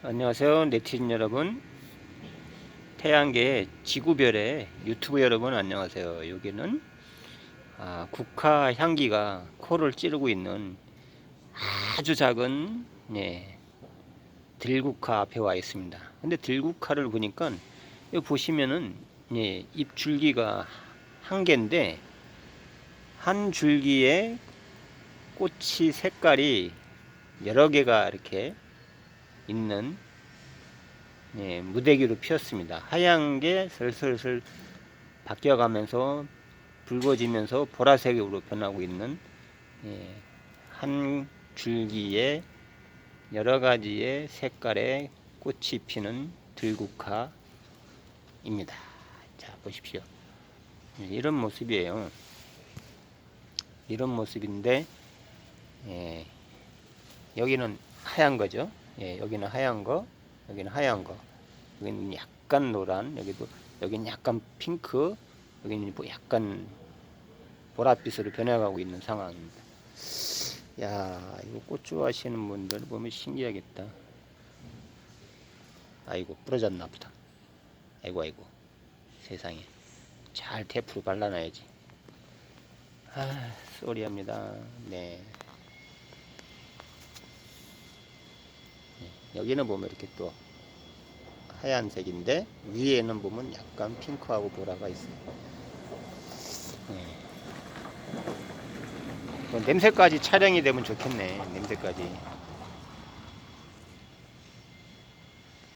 안녕하세요 네티즌 여러분. 태양계 지구별의 유튜브 여러분 안녕하세요. 여기는 아, 국화 향기가 코를 찌르고 있는 아주 작은 예, 들국화 앞에 와 있습니다. 근데 들국화를 보니까 여기 보시면은 예, 잎 줄기가 한 개인데 한 줄기에 꽃이 색깔이 여러 개가 이렇게 있는 예, 무대기로 피었습니다. 하얀 게 슬슬슬 바뀌어가면서 붉어지면서 보라색으로 변하고 있는 예, 한 줄기에 여러 가지의 색깔의 꽃이 피는 들국화입니다. 자 보십시오. 예, 이런 모습이에요. 이런 모습인데 예, 여기는 하얀 거죠. 예, 여기는 하얀 거, 여기는 하얀 거, 여기는 약간 노란, 여기도 여기는 약간 핑크, 여기는 뭐 약간 보랏빛으로 변해가고 있는 상황입니다. 야, 이거 꽃 좋아하시는 분들 보면 신기하겠다. 아이고 부러졌나 보다. 아이고 아이고 세상에 잘 테프로 발라놔야지. 아, 쏘리합니다. 네. 여기는 보면 이렇게 또 하얀색인데 위에는 보면 약간 핑크하고 보라가 있어요. 네. 또 냄새까지 촬영이 되면 좋겠네. 냄새까지.